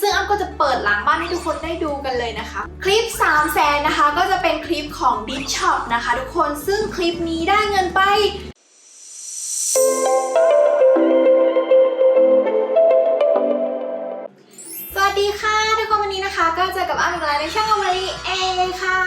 ซึ่งอ้ำก็จะเปิดหลังบ้านให้ทุกคนได้ดูกันเลยนะคะ คลิป3 0 0แสนนะคะ ก็จะเป็นคลิปของ d i p Shop นะคะ ทุกคนซึ่งคลิปนี้ได้เงินไปสวัสดีค่ะ ทุกคนวันนี้นะคะ ก็เจอกับอ้ำอีกแล้วในช่องอมรีเอค่ะ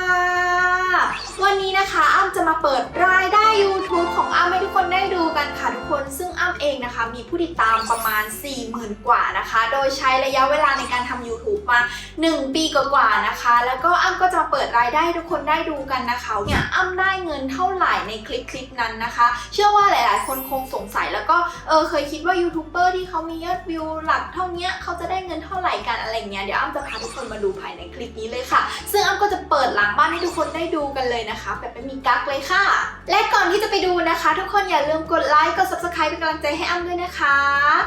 วันนี้นะคะอ้ำจะมาเปิดรายได้ YouTube ของอ้ำให้ทุกคนได้ดูกันค่ะทุกคน ซึ่งอ้ำเองนะคะ มีผู้ติดตามประมาณ 40,000 กว่านะคะ โดยใช้ระยะเวลาในการทำ YouTube มา 1 ปีกว่าๆนะคะ แล้วก็อ้ำก็จะมาเปิดรายได้ทุกคนได้ดูกันนะคะเนี่ยอ้ำได้เงินเท่าไหร่ในคลิปคลิปนั้นนะคะ เชื่อว่าหลาย ๆ คนคงสงสัยแล้วก็เออเคยคิดว่ายูทูบเบอร์ที่เขามียอดวิวหลักเท่านี้เขาจะได้เงินเท่าไหร่กันอะไรเงี้ยเดี๋ยวอ้ำจะพาทุกคนมาดูภายในคลิปนี้เลยค่ะ ซึ่งอ้ำก็จะเปิดหลังบ้านให้ทุกคนได้ดูกันเลยนะคะ แบบไม่มีกั๊กเลยค่ะ และก่อนที่จะไปดูนะคะ ทุกคนอย่าลืมกดไลค์กด subscribe เป็นกำลังใจให้อ้ำด้วยนะคะ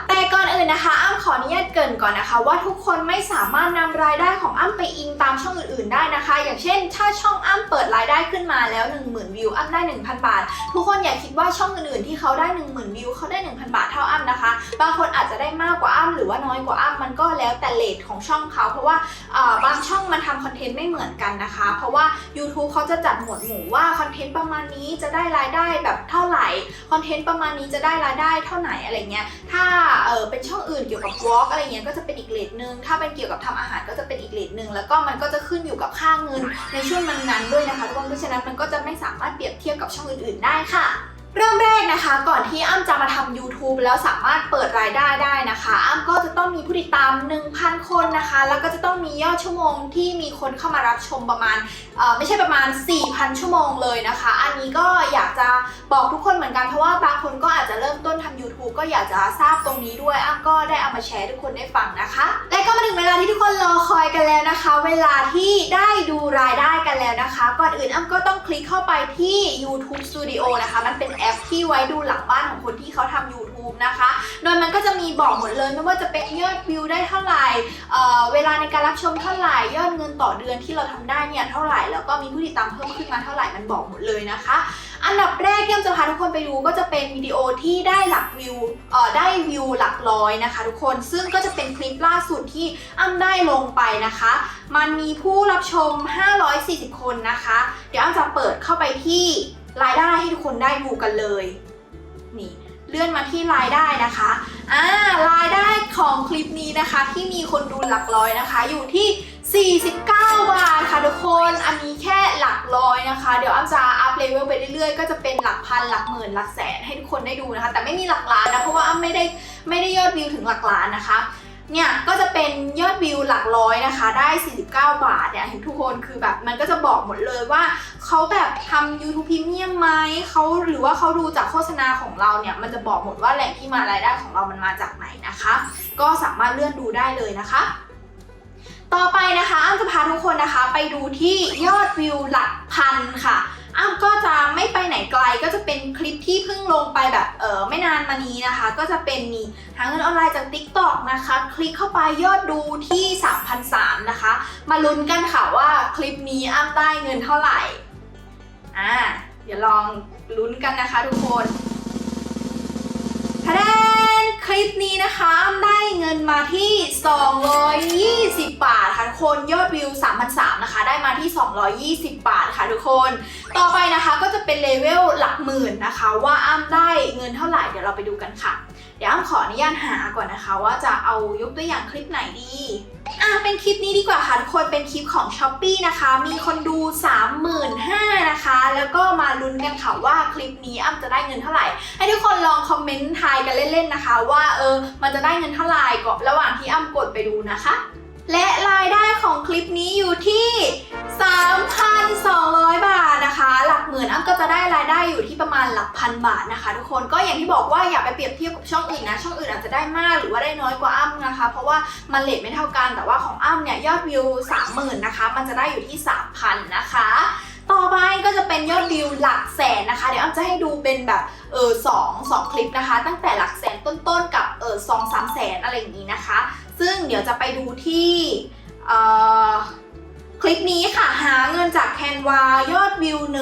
แต่ก่อนอื่นนะคะ อ้ำขออนุญาตเกินก่อนนะคะ ว่าทุกคนไม่สามารถนำรายได้ของอ้ำไปอิงตามช่องอื่นๆได้นะคะ อย่างเช่น ถ้าช่องอ้ำเปิดรายได้ขึ้นมาแล้ว 10,000 วิวอ้ำได้ 1,000 บาท ทุกคนอย่าคิดว่าช่องอื่นๆที่เขาได้ 10,000 วิวเขาได้ 1,000 บาทเท่าอ้ำนะคะ บางคนอาจจะได้มากกว่าอ้ำหรือว่าน้อยกว่าอ้ำมันก็แล้วแต่เลทของช่องเขาเพราะว่าอ่าบางช่องมันทำคอนเทนต์ไม่เหมือนกันนะคะ เพราะว่า YouTube เขาจะจัดหมวดหมู่ว่าคอนเทนต์ประมาณนี้จะได้รายได้แบบเท่าไหร่คอนเทนต์ประมาณนี้จะได้รายได้เท่าไหร่อะไรเงี้ยถ้าเออเป็นช่องอื่นเกี่ยวกับวอล์กอะไรเงี้ยก็จะเป็นอีกเลทหนึ่งถ้าเป็นเกี่ยวกับทำอาหารก็จะเป็นอีกเลทหนึ่งแล้วก็มันก็จะขึ้นอยู่กับค่าเงินในช่วงนั้นๆด้วยนะคะทุกคนเพราะฉะนั้นมันก็จะไม่สามารถเปรียบเทียบกับช่องอื่นๆได้ค่ะ เริ่มแรกนะคะ ก่อนที่อ้ำจะมาทำ YouTube แล้วสามารถเปิดรายได้ได้นะคะ อ้ำก็จะต้องมีผู้ติดตาม 1,000 คนนะคะ แล้วก็จะต้องมียอดชั่วโมงที่มีคนเข้ามารับชมประมาณไม่ใช่ประมาณ 4,000 ชั่วโมงเลยนะคะ อันนี้ก็อยากจะบอกทุกคนเหมือนกันเพราะว่าบางคนก็อาจจะเริ่มต้นทำ YouTube ก็อยากจะทราบตรงนี้ด้วยอ้ำก็ได้เอามาแชร์ทุกคนได้ฟังนะคะ และก็มาถึงเวลาที่ทุกคนรอคอยกันแล้วนะคะ เวลาที่ได้ดูรายได้กันแล้วนะคะ ก่อนอื่นอ้ำก็ต้องคลิกเข้าไปที่ YouTube Studio นะคะ มันเป็นแอปที่ไว้ดูหลังบ้านของคนที่เขาทำ YouTube นะคะ โดยมันก็จะมีบอกหมดเลยไม่ว่าจะเป็นยอดวิวได้เท่าไหร่เเวลาในการรับชมเท่าไหร่ยอดเงินต่อเดือนที่เราทำได้เนี่ยเท่าไหร่แล้วก็มีผู้ติดตามเพิ่มขึ้นมาเท่าไหร่มันบอกหมดเลยนะคะ อันดับแรกที่จะพาทุกคนไปดูก็จะเป็นวิดีโอที่ได้หลักวิวเอ่อได้วิวหลักร้อยนะคะ ทุกคนซึ่งก็จะเป็นคลิปล่าสุดที่อ้ำได้ลงไปนะคะ มันมีผู้รับชม 540 คนนะคะ เดี๋ยวอ้ำจะเปิดเข้าไปที่ รายได้ให้ทุกคนได้ดูกันเลยนี่เลื่อนมาที่รายได้นะคะอ่ารายได้ของคลิปนี้นะคะ ที่มีคนดูหลักร้อยนะคะ อยู่ที่ 49 บาทค่ะทุกคนอันนี้แค่หลักร้อยนะคะ เดี๋ยวอ้ำจะอัพเลเวลไปเรื่อยๆ ก็จะเป็นหลักพันหลักหมื่นหลักแสนให้ทุกคนได้ดูนะคะ แต่ไม่มีหลักล้านนะเพราะว่าอ้ำไม่ได้ไม่ได้ยอดวิวถึงหลักล้านนะคะ เนี่ยก็จะเป็นยอดวิวหลักร้อยนะคะ ได้ 49 บาทเนี่ยเห็นทุกคนคือแบบมันก็จะบอกหมดเลยว่าเขาแบบทำ YouTube Premium ไหมเขาหรือว่าเขาดูจากโฆษณาของเราเนี่ยมันจะบอกหมดว่าแหล่งที่มารายได้ของเรามันมาจากไหนนะคะ ก็สามารถเลื่อนดูได้เลยนะคะ ต่อไปนะคะอ้ำจะพาทุกคนนะคะ ไปดูที่ยอดวิวหลักพันค่ะ อ้ำก็จะไม่ไปไหนไกลก็จะเป็นคลิปที่เพิ่งลงไปแบบเออไม่นานมานี้นะคะ ก็จะเป็นมีหาเงินออนไลน์จาก TikTok นะคะ คลิกเข้าไปยอดดูที่3,003นะคะ มาลุ้นกันค่ะว่าคลิปนี้อ้ำได้เงินเท่าไหร่อ่าเดี๋ยวลองลุ้นกันนะคะทุกคนทะแดนคลิปนี้นะคะอ้ำได้เงินมาที่ 220 บาทค่ะทุกคนยอดวิว3,003นะคะได้ม ที่ 220 บาทค่ะทุกคน ต่อไปนะคะก็จะเป็นเลเวลหลักหมื่นนะคะ ว่าอ้ำได้เงินเท่าไหร่เดี๋ยวเราไปดูกันค่ะ เดี๋ยวอ้ำขออนุญาตหาก่อนนะคะ ว่าจะเอายกตัวอย่างคลิปไหนดีอะเป็นคลิปนี้ดีกว่าค่ะทุกคนเป็นคลิปของ s h อ p e e นะคะ มีคนดู 35,000นะคะ แล้วก็มาลุ้นกันค่ะว่าคลิปนี้อ้ำจะได้เงินเท่าไหร่ ให้ทุกคนลองคอมเมนต์ทายกันเล่นๆนะคะ ว่าเออมันจะได้เงินเท่าไหร่ก่อนระหว่างที่อ้ำกดไปดูนะคะ และรายได้ของคลิปนี้อยู่ที่ 3,200 บาทนะคะ หลักหมื่นอ้ำก็จะได้รายได้อยู่ที่ประมาณหลักพันบาทนะคะ ทุกคนก็อย่างที่บอกว่าอย่าไปเปรียบเทียบกับช่องอื่นนะช่องอื่นอาจจะได้มากหรือว่าได้น้อยกว่าอ้ำนะคะ เพราะว่ามันเลทไม่เท่ากันแต่ว่าของอ้ำเนี่ยยอดวิว 30,000นะคะ มันจะได้อยู่ที่ 3,000นะคะต่อไปก็จะเป็นยอดวิวหลักแสนนะคะ เดี๋ยวอ้ำจะให้ดูเป็นแบบเออสองสองคลิปนะคะ ตั้งแต่หลักแสนต้นๆกับเออสองสามแสนอะไรอย่างนี้นะคะ ซึ่งเดี๋ยวจะไปดูที่คลิปนี้ค่ะหาเงินจากแคนวายอดวิว1 5 0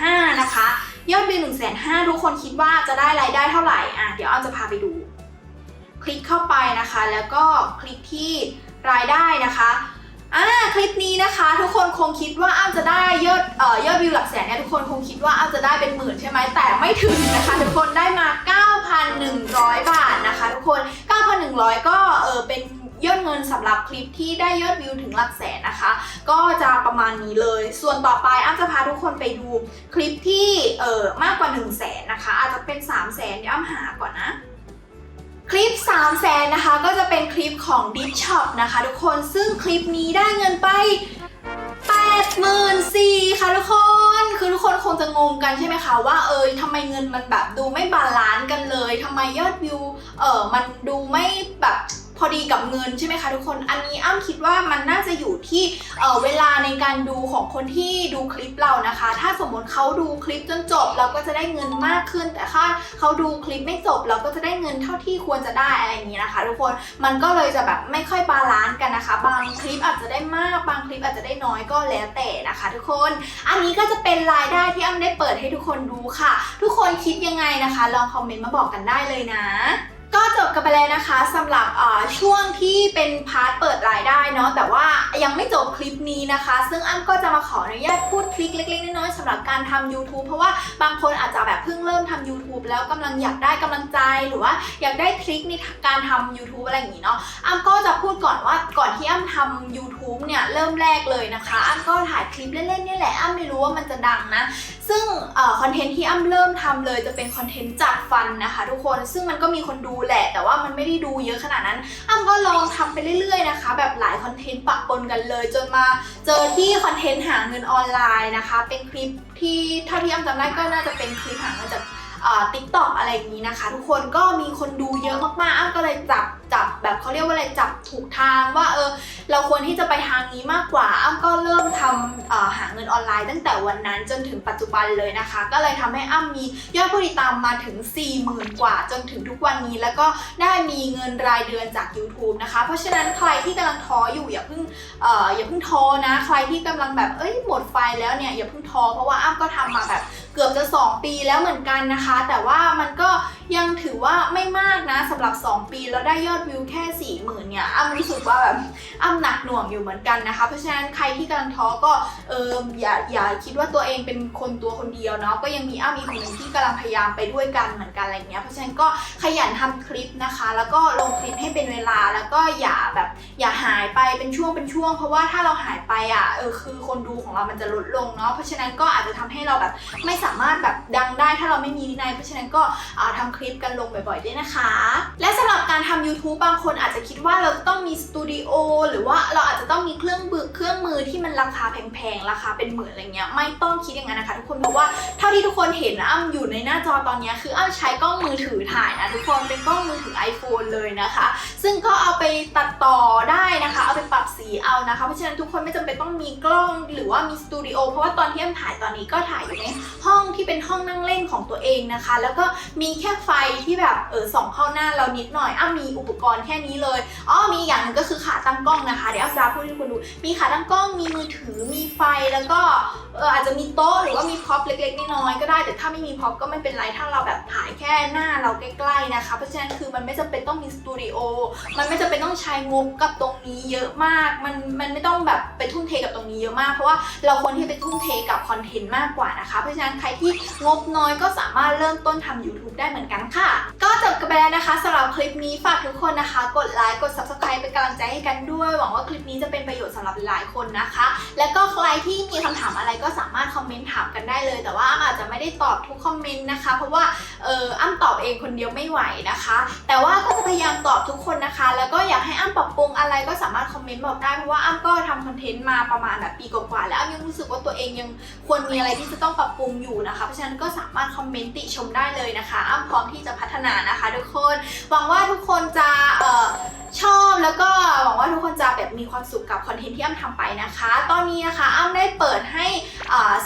0 0นะคะ ยอดวิว1 5 0 0 0ทุกคนคิดว่าจะได้รายได้เท่าไหร่อะเดี๋ยวอ้ำจะพาไปดู คลิกเข้าไปนะคะ แล้วก็คลิกที่รายได้นะคะ อ่าคลิปนี้นะคะ ทุกคนคงคิดว่าอ้ำจะได้ยอดเอ่อยอดวิวหลักแสนเนี่ยทุกคนคงคิดว่าอ้ำจะได้เป็นหมื่นใช่ไหมแต่ไม่ถึงนะคะ ทุกคนได้มา 9,100 บาทนะคะ ทุกคน 9,100 ก็เออเป็นยอดเงินสำหรับคลิปที่ได้ยอดวิวถึงหลักแสนนะคะ ก็จะประมาณนี้เลย ส่วนต่อไปอ้ำจะพาทุกคนไปดูคลิปที่เออมากกว่า 1 0 0 0 0แสนนะคะ อาจจะเป็น 3 0 0แสนเดี๋ยวอ้ำหาก่อนนะ คลิป3 0 0แสนนะคะ ก็จะเป็นคลิปของ d i s Shop นะคะ ทุกคนซึ่งคลิปนี้ได้เงินไป84,000ค่ะทุกคน คือทุกคนคงจะงงกันใช่ไหมคะว่าเออทำไมเงินมันแบบดูไม่บาลานซ์กันเลยทำไมยอดวิวเออมันดูไม่แบบ พอดีกับเงินใช่ไหมคะทุกคน อันนี้อ้ำคิดว่ามันน่าจะอยู่ที่เเวลาในการดูของคนที่ดูคลิปเรานะคะ ถ้าสมมติเขาดูคลิปจนจบเราก็จะได้เงินมากขึ้น แต่ถ้าเขาดูคลิปไม่จบ เราก็จะได้เงินเท่าที่ควรจะได้อะไรอย่างนี้นะคะ ทุกคน มันก็เลยจะแบบไม่ค่อยบาลานซ์กันนะคะ บางคลิปอาจจะได้มาก บางคลิปอาจจะได้น้อยก็แล้วแต่นะคะ ทุกคน อันนี้ก็จะเป็นรายได้ที่อ้ำได้เปิดให้ทุกคนดูค่ะ ทุกคนคิดยังไงนะคะ ลองคอมเมนต์มาบอกกันได้เลยนะ ก็จบกันไปแล้วนะคะสำหรับช่วงที่เป็นพาร์ทเปิดรายได้เนาะแต่ว่ายังไม่จบคลิปนี้นะคะ ซึ่งอ้ำก็จะมาขออนุญาตพูดทริคเล็กๆน้อยๆสำหรับการทำ YouTube เพราะว่าบางคนอาจจะแบบเพิ่งเริ่มทำ YouTube แล้วกำลังอยากได้กำลังใจหรือว่าอยากได้ทริคในการทำ YouTube อะไรอย่างนี้เนาะอ้ำก็จะพูดก่อนว่าก่อนที่อ้ำทำ YouTube เนี่ยเริ่มแรกเลยนะคะอ้ำก็ถ่ายคลิปเล่นๆนี่แหละอ้ำไม่รู้ว่ามันจะดังนะ ซึ่งคอนเทนต์ที่อ้ำเริ่มทำเลยจะเป็นคอนเทนต์จัดฟันนะคะ ทุกคนซึ่งมันก็มีคนดูแหละ แต่ว่ามันไม่ได้ดูเยอะขนาดนั้นอ้ำก็ลองทำไปเรื่อยๆนะคะ แบบหลายคอนเทนต์ปะปนกันเลย จนมาเจอที่คอนเทนต์หาเงินออนไลน์นะคะ เป็นคลิปที่เท่าที่อ้ำจำได้ก็น่าจะเป็นคลิปหาเงินจากติ๊กต็อกอะไรอย่างนี้นะคะ ทุกคนก็มีคนดูเยอะมากๆอ้ำก็เลยจับ เขาเรียกว่าอะไรจับถูกทางว่าเออเราควรที่จะไปทางนี้มากกว่าอ้ำก็เริ่มทำหาเงินออนไลน์ตั้งแต่วันนั้นจนถึงปัจจุบันเลยนะคะ ก็เลยทำให้อ้ำมียอดผู้ติดตามมาถึง 40,000 กว่า จนถึงทุกวันนี้แล้วก็ได้มีเงินรายเดือนจาก YouTube นะคะ เพราะฉะนั้นใครที่กำลังท้ออยู่อย่าเพิ่งอออย่าเพิ่งท้อนะ ใครที่กำลังแบบเอ้ยหมดไฟแล้วเนี่ยอย่าเพิ่งท้อเพราะว่าอ้ำก็ทำมาแบบเกือบจะ 2 ปีแล้วเหมือนกันนะคะ แต่ว่ามันก็ยังถือว่าไม่มากนะสำหรับ 2 ปีแล้วได้ยอดวิวแค่ 40,000เนี่ยอ้ำรู้สึกว่าแบบอ้ำหนักหน่วงอยู่เหมือนกันนะคะ เพราะฉะนั้นใครที่กำลังท้อก็เอออย่าอย่าคิดว่าตัวเองเป็นคนตัวคนเดียวเนาะก็ยังมีอ้ำอีกคนหนึ่งที่กำลังพยายามไปด้วยกันเหมือนกันอะไรเงี้ยเพราะฉะนั้นก็ขยันทำคลิปนะคะ แล้วก็ลงคลิปให้เป็นเวลาแล้วก็อย่าแบบอย่าหายไปเป็นช่วงเป็นช่วง เพราะว่าถ้าเราหายไปอะเออคือคนดูของเรามันจะลดลงเนาะเพราะฉะนั้นก็อาจจะทำให้เราแบบไม่สามารถแบบดังได้ถ้าเราไม่มีวินัยเพราะฉะนั้นก็อ่าทำคลิปกันลงบ่อยๆด้วยนะคะ และสำหรับการทำ YouTube บางคนอาจจะคิดว่าเราต้องมีสตูดิโอหรือว่าเราอาจจะต้องมีเครื่องมือเครื่องมือที่มันราคาแพงๆ ราคาเป็นหมื่นอะไรเงี้ยไม่ต้องคิดอย่างนั้นนะคะทุกคนเพราะว่าเท่าที่ทุกคนเห็นอ้ำอยู่ในหน้าจอตอนนี้คืออ้ำใช้กล้องมือถือถ่ายนะทุกคนเป็นกล้องมือถือ iPhone เลยนะคะ ซึ่งก็เอาไปตัดต่อได้นะคะ เอาไปปรับสีเอานะคะ เพราะฉะนั้นทุกคนไม่จำเป็นต้องมีกล้องหรือว่ามีสตูดิโอเพราะว่าตอนที่อ้ำถ่ายตอนนี้ก็ถ่ายอยู่ในห้อง้องที่เป็นห้องนั่งเล่นของตัวเองนะคะ แล้วก็มีแค่ไฟที่แบบเออส่องเข้าหน้าเรานิดหน่อยอ้ามีอุปกรณ์แค่นี้เลยอ๋อมีอย่างหนึงก็คือขาตั้งกล้องนะคะ เดี๋ยวอาจารย์พูดให้คุณดู มีขาตั้งกล้องมีมือถือมีไฟแล้วก็ เอออาจจะมีโต๊ะหรือว่ามีพ็อปเล็กๆน้อยๆก็ได้ แต่ถ้าไม่มีพ็อปก็ไม่เป็นไรถ้าเราแบบถ่ายแค่หน้าเราใกล้ๆนะคะ เพราะฉะนั้นคือมันไม่จำเป็นต้องมีสตูดิโอ มันไม่จำเป็นต้องใช้งบกับตรงนี้เยอะมาก มันมันไม่ต้องแบบไปทุ่มเทกับตรงนี้เยอะมาก เพราะว่าเราควรที่ไปทุ่มเทกับคอนเทนต์มากกว่านะคะ เพราะฉะนั้นใครที่งบน้อยก็สามารถเริ่มต้นทำ YouTube ได้เหมือนกันค่ะ ก็จบกันไปแล้วนะคะสำหรับคลิปนี้ฝากทุกคนนะคะ กดไลค์กด subscribe เป็นกำลังใจให้กันด้วย หวังว่าคลิปนี้จะเป็นประโยชน์สำหรับหลายคนนะคะ แล้วก็ใครที่มีคำถามอะไรก็สามารถคอมเมนต์ถามกันได้เลย แต่ว่าอ้ำอาจจะไม่ได้ตอบทุกคอมเมนต์นะคะ เพราะว่าเอออ้ำตอบเองคนเดียวไม่ไหวนะคะ แต่ว่าก็จะพยายามตอบทุกคนนะคะ แล้วก็อยากให้อ้ำปรับปรุงอะไรก็สามารถคอมเมนต์บอกได้เพราะว่าอ้ำก็ทำคอนเทนต์มาประมาณแบบปีกว่าๆแล้วอ้ำยังรู้สึกว่าตัวเองยังควรมีอะไรที่จะต้องปรับปรุงอยู่นะคะเพราะฉะนั้นก็สามารถคอมเมนต์ติชมได้เลยนะคะอ้ำพร้อมที่จะพัฒนานะคะ ทุกคนหวังว่าทุกคนจะเออ ชอบแล้วก็หวังว่าทุกคนจะแบบมีความสุขกับคอนเทนต์ที่อ้ำทำไปนะคะ ตอนนี้นะคะอ้ำได้เปิดให้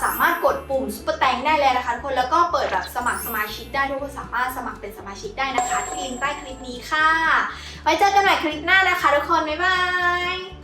สามารถกดปุ่มซุปเปอร์แตงได้เลยนะคะทุกคนแล้วก็เปิดแบบสมัครสมาชิกได้ทุกคนสามารถสมัครเป็นสมาชิกได้นะคะ ที่ลิงก์ใต้คลิปนี้ค่ะ ไว้เจอกันใหม่คลิปหน้านะคะ ทุกคนบ๊ายบาย